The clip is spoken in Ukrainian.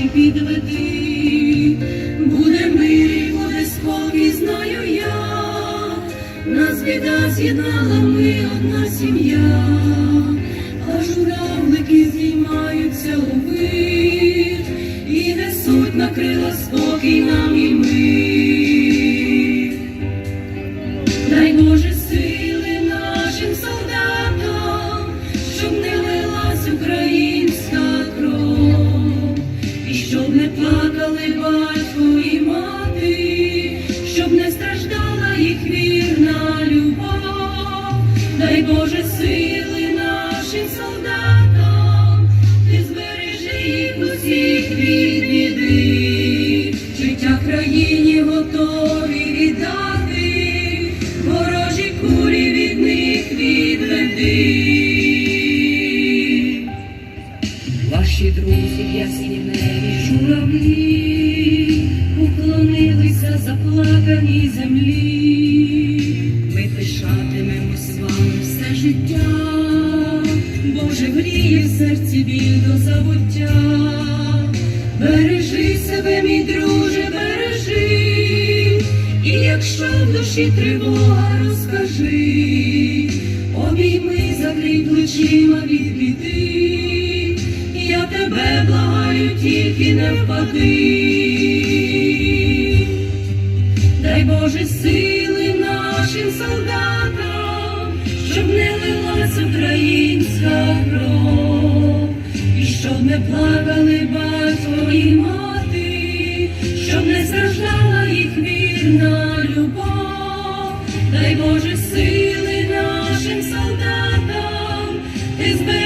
підведи, буде мир, буде спокій, знаю я, нас біда з'єднала ми одна сім'я, а журавлики знімаються у вир. І несуть на крила спокій нам вірна любов. Дай Боже сили нашим солдатам, ти збережи їх усіх від біди, життя країні готові віддати, ворожі кулі від них відведи. Ваші друзі, ясіневі журавлі, уклонилися заплаканій землі. Життя, Боже гріє в серці біль до забуття. Бережи себе, мій друже, бережи, і якщо в душі тривога, розкажи, обійми закрий плечима від біди, я тебе благаю, тільки не впади. Дай Боже сили нашим солдатам, щоб не лилась українська кров, і щоб не плакали батько і мати, щоб не страждала їх вірна любов. Дай Боже сили нашим солдатам, ти збережи